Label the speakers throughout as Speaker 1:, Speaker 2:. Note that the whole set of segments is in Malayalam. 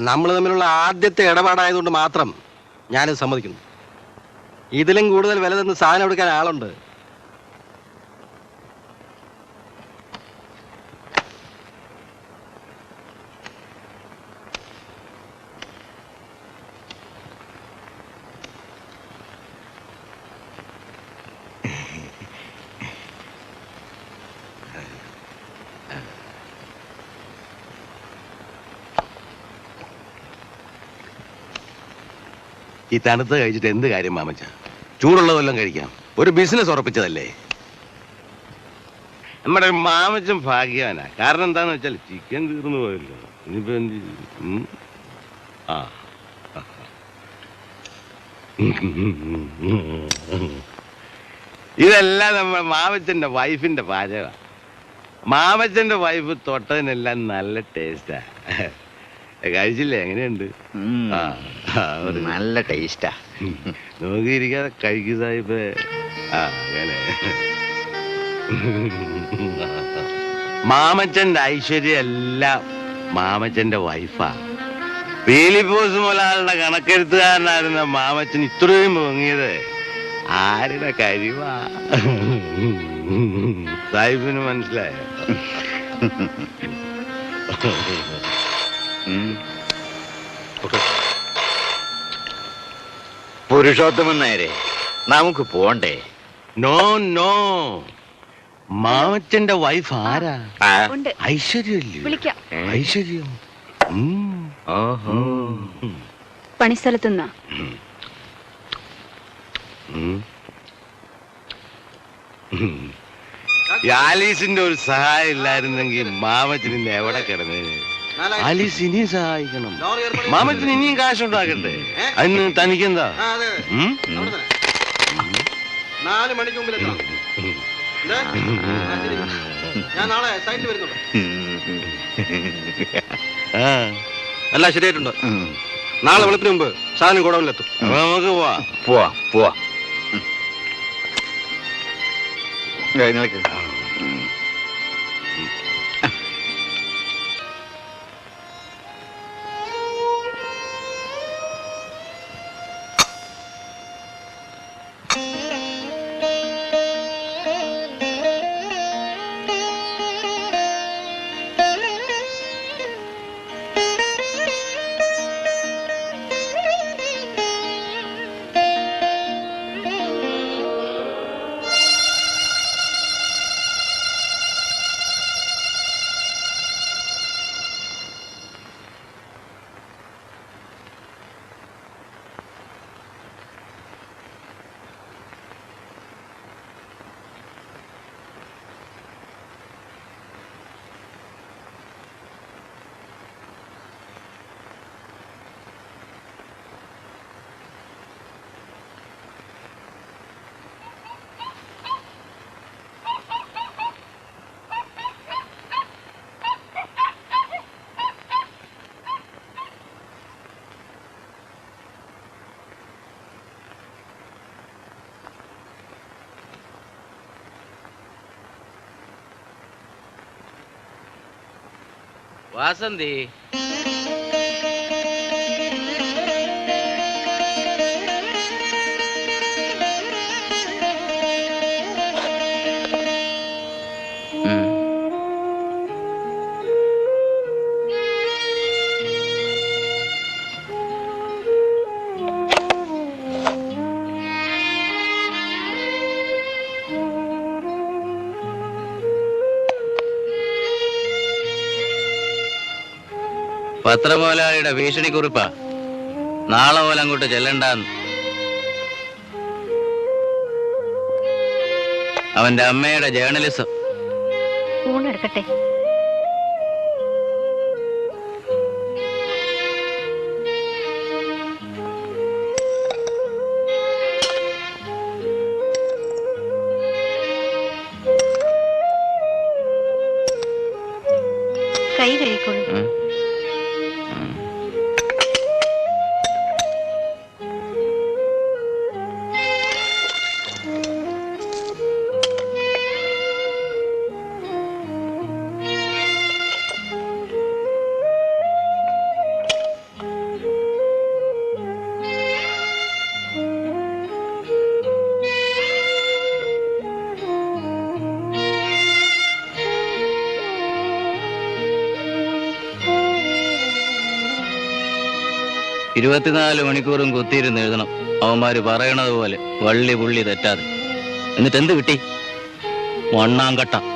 Speaker 1: നമ്മൾ തമ്മിലുള്ള ആദ്യത്തെ ഇടപാടായതുകൊണ്ട് മാത്രം ഞാനിത് സമ്മതിക്കുന്നു. ഇതിലും കൂടുതൽ വില തന്ന് സാധനം എടുക്കാൻ ആളുണ്ട്.
Speaker 2: ഈ തണുത്ത് കഴിച്ചിട്ട് എന്ത് കാര്യം മാമച്ച? ചൂടുള്ളതെല്ലാം കഴിക്കാം. ഒരു ബിസിനസ് ഉറപ്പിച്ചതല്ലേ? നമ്മുടെ മാമച്ചൻ ഭാഗ്യവാനാ. കാരണം എന്താന്ന് വെച്ചാൽ ചിക്കൻ തീർന്നു പോയല്ലോ. ഇനിയിപ്പോ എന്ത് ഇതെല്ലാം നമ്മുടെ മാമച്ചന്റെ വൈഫിന്റെ പാചകമാണ് മാമച്ചന്റെ വൈഫ് തൊട്ടതിനെല്ലാം നല്ല ടേസ്റ്റാ കഴിച്ചില്ലേ? എങ്ങനെയുണ്ട്?
Speaker 3: നല്ല ടേസ്റ്റാ
Speaker 2: നോക്കിയിരിക്കാതെ കഴിക്കു സാഹിബ് ആ അങ്ങനെ. മാമച്ചന്റെ ഐശ്വര്യം എല്ലാം മാമച്ചന്റെ വൈഫാ പീലിപ്പോസ് മുലാളുടെ കണക്കെഴുത്തുകാരനായിരുന്ന മാമച്ചൻ ഇത്രയും പൊങ്ങിയത് ആരുടെ കഴിവാ? സാഹിബിന് മനസ്സിലായോ.
Speaker 3: പുരുഷോത്തമൻ നേരെ നമുക്ക് പോണ്ടേ?
Speaker 2: No no. മാമച്ചന്റെ വൈഫ് ആരാ?
Speaker 4: ഉണ്ട്.
Speaker 2: ഐശ്വര്യല്ലേ? ഐശ്വര്യം.
Speaker 4: പണിസ്ഥലത്തുനിന്നാ.
Speaker 2: ഈ ഒരു സഹായം ഇല്ലായിരുന്നെങ്കിൽ മാമച്ചൻ എവിടെ കിടന്നേനെ ആലീസ് ഇനിയും സഹായിക്കണം. മാമച്ചൻ ഇനിയും കാശുണ്ടാക്കണ്ടേ? അതിന് തനിക്കെന്താ.
Speaker 1: നാല് മണിക്ക് മുമ്പിൽ. ഞാൻ നാളെ സൈറ്റിൽ വരുന്നുണ്ട്.
Speaker 2: ആ,
Speaker 1: അല്ല ശരിയായിട്ടുണ്ട്. നാളെ വെളുപ്പിന് മുമ്പ് സാധനം ഗോഡൌണിലെത്തും.
Speaker 2: നമുക്ക് പോവാ.
Speaker 3: പോവാ പോവാ. ഉം. వాసంది.
Speaker 5: പത്രമോലാളിയുടെ ഭീഷണിക്കുറിപ്പാ നാളെ പോലെ അങ്ങോട്ട് ചെല്ലണ്ടെന്ന്. അവന്റെ അമ്മയുടെ ജേർണലിസം
Speaker 4: ഫോൺ കൈ
Speaker 5: ഇരുപത്തിനാല് മണിക്കൂറും കുത്തിയിരുന്ന് എഴുതണം. അവന്മാര് പറയണത് പോലെ വള്ളി പുള്ളി തെറ്റാതെ. എന്നിട്ട് എന്ത് കിട്ടി? മണ്ണാങ്കട്ട.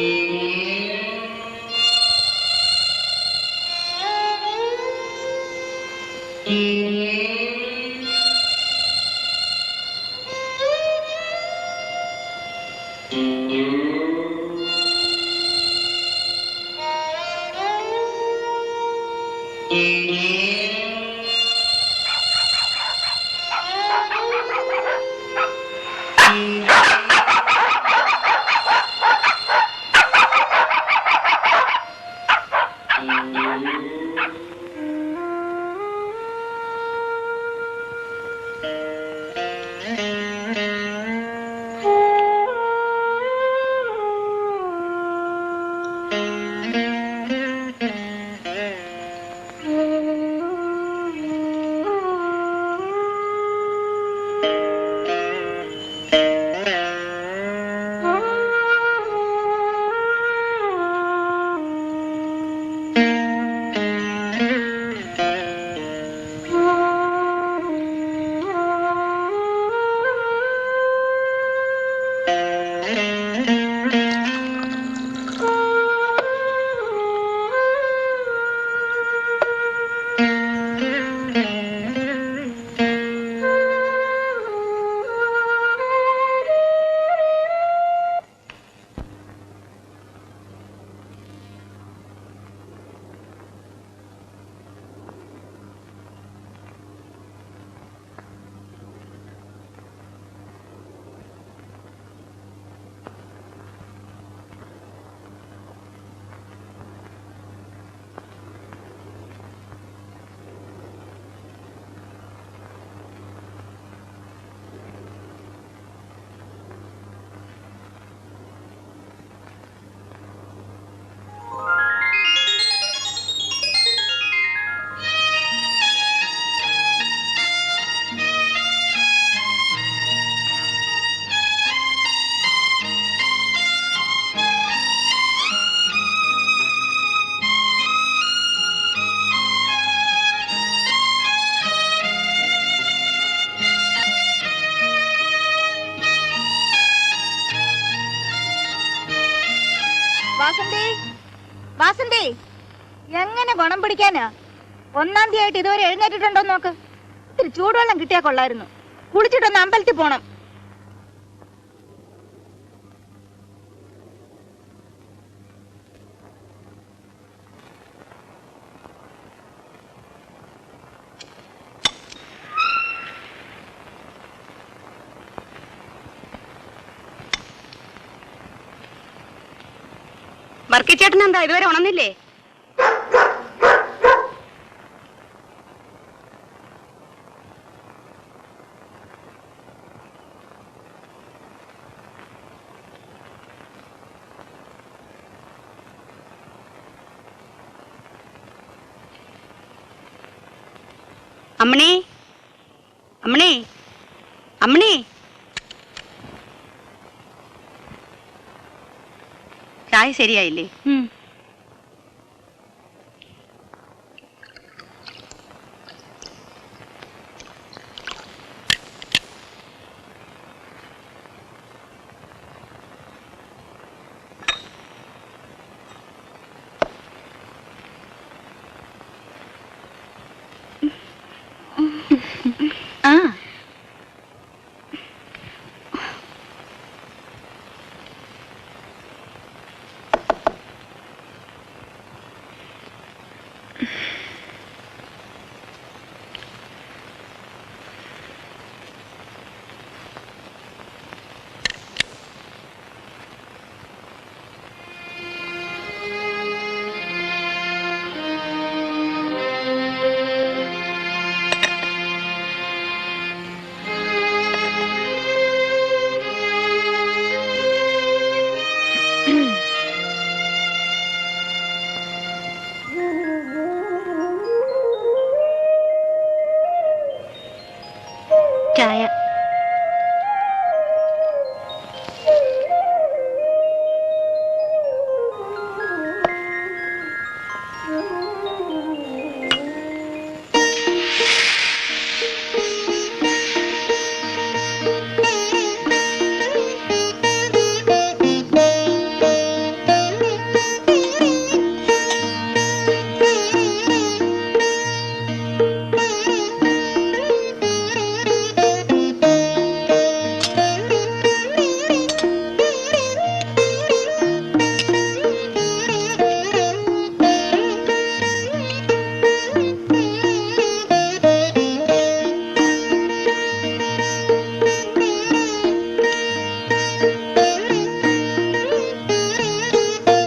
Speaker 6: you. വാസന്തി എങ്ങനെ ഗുണം പിടിക്കാനാ? ഒന്നാം തീയതി ആയിട്ട് ഇതുവരെ എഴുന്നേറ്റിട്ടുണ്ടോ നോക്ക്. ഇത്തിരി ചൂടുവെള്ളം കിട്ടിയാ കൊള്ളായിരുന്നു. കുളിച്ചിട്ടൊന്ന് അമ്പലത്തിൽ പോണം.
Speaker 4: വർക്കിച്ചേട്ടൻ എന്താ ഇതുവരെ ഉണന്നില്ലേ അമ്മണി? അമ്മണി? അമ്മണി? ചായ ശരിയായില്ലേ?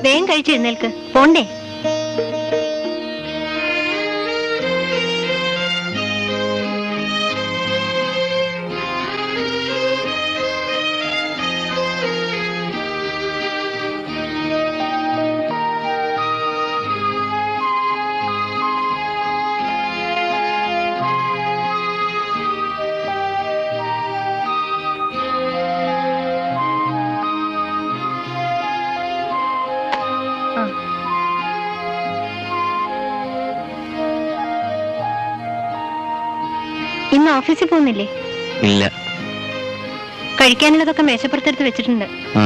Speaker 4: വേഗം കഴിച്ചിരുന്നേൽക്ക് പോണ്ടേ? ഇന്ന് ഓഫീസിൽ പോകുന്നില്ലേ?
Speaker 5: ഇല്ല.
Speaker 4: കഴിക്കാനുള്ളതൊക്കെ മേശപ്പുറത്തെടുത്ത് വെച്ചിട്ടുണ്ട്.
Speaker 5: ആ.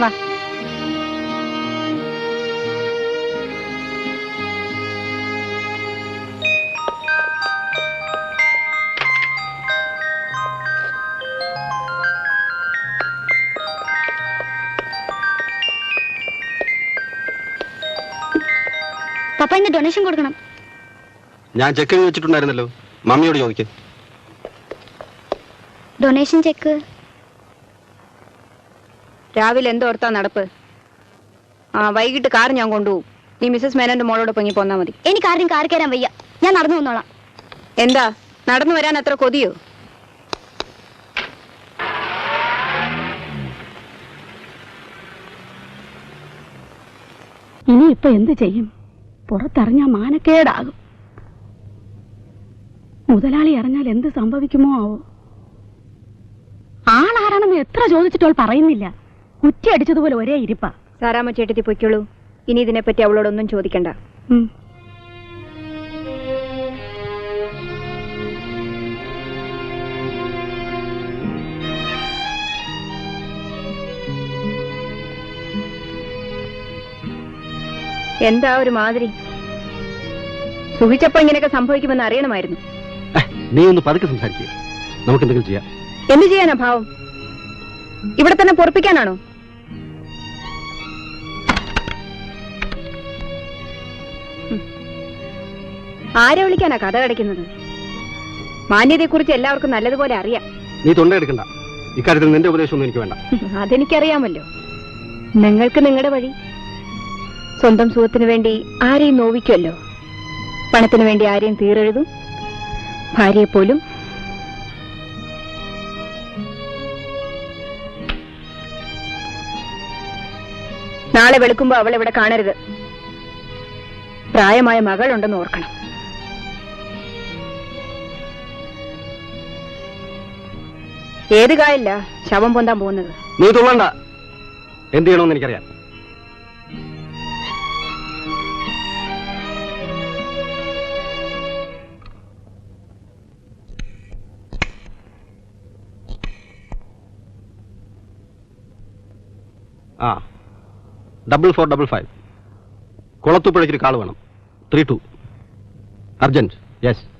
Speaker 4: വാ. പപ്പ ഇന്ന് ഡൊണേഷൻ കൊടുക്കണം.
Speaker 1: ഞാൻ ചെക്ക് എഴുതി വെച്ചിട്ടുണ്ടായിരുന്നല്ലോ. മമ്മിയോട് ചോദിക്കും.
Speaker 4: ഡൊണേഷൻ ചെക്ക്
Speaker 6: രാവിലെ എന്തോർത്താ നടപ്പ്. ആ വൈകിട്ട് കാർ ഞാൻ കൊണ്ടുപോകും. നീ മിസ്സസ് മേനോന്റെ മോളോട് പൊങ്ങി പോന്നാ മതി.
Speaker 4: എനിക്ക് ആരും കാർ കയറാൻ വയ്യ. ഞാൻ നടന്നു വന്നോളാം
Speaker 6: എന്താ? നടന്നു വരാൻ അത്ര കൊതിയോ?
Speaker 7: ഇനി ഇപ്പൊ എന്ത് ചെയ്യും? പുറത്തറിഞ്ഞ മാനക്കേടാകും. മുതലാളി അറിഞ്ഞാൽ എന്ത് സംഭവിക്കുമോ ആവോ? ആളാരാണെന്ന് എത്ര ചോദിച്ചിട്ടോൾ പറയുന്നില്ല. കുറ്റിയടിച്ചതുപോലെ ഒരേ ഇരിപ്പ.
Speaker 6: സാറാമ്മ ചേട്ടത്തി പൊയ്ക്കോളൂ. ഇനി ഇതിനെപ്പറ്റി അവളോടൊന്നും ചോദിക്കണ്ട. എന്താ ഒരു മാതിരി? സുഖിച്ചപ്പോ ഇങ്ങനെയൊക്കെ സംഭവിക്കുമെന്ന് അറിയണമായിരുന്നു.
Speaker 1: നീ ഒന്ന് പതുക്കെ സംസാരിക്കുക നമുക്ക് എന്തെങ്കിലും ചെയ്യാം.
Speaker 6: എന്ത് ചെയ്യാനാ ഭാവം? ഇവിടെ തന്നെ പൊറപ്പിക്കാനാണോ. ആരെ വിളിക്കാനാ കഥ കടയ്ക്കുന്നത്? മാന്യതയെക്കുറിച്ച് എല്ലാവർക്കും നല്ലതുപോലെ അറിയാം.
Speaker 1: നീ തൊണ്ടയെടുക്കണ്ട ഇക്കാര്യത്തിൽ നിന്റെ ഉപദേശമൊന്നും എനിക്ക് വേണ്ട.
Speaker 6: അതെനിക്കറിയാമല്ലോ. നിങ്ങൾക്ക് നിങ്ങളുടെ വഴി. സ്വന്തം സുഖത്തിന് വേണ്ടി ആരെയും നോവിക്കുമല്ലോ പണത്തിന് വേണ്ടി ആരെയും തീരെഴുതും. ഭാര്യയെ പോലും നാളെ വെളുക്കുമ്പോ അവൾ ഇവിടെ കാണരുത്. പ്രായമായ മകളുണ്ടെന്ന് ഓർക്കണം. ഏത് കായല്ല ശവം പൊന്താൻ പോകുന്നത്?
Speaker 1: നീ തുള്ളണ്ട. എന്ത് ചെയ്യണമെന്ന് എനിക്കറിയാം. ആ. ഡബിൾ ഫോർ ഡബിൾ ഫൈവ് കുളത്തുപ്പുഴയ്ക്ക് കാൾ വേണം. Three two urgent yes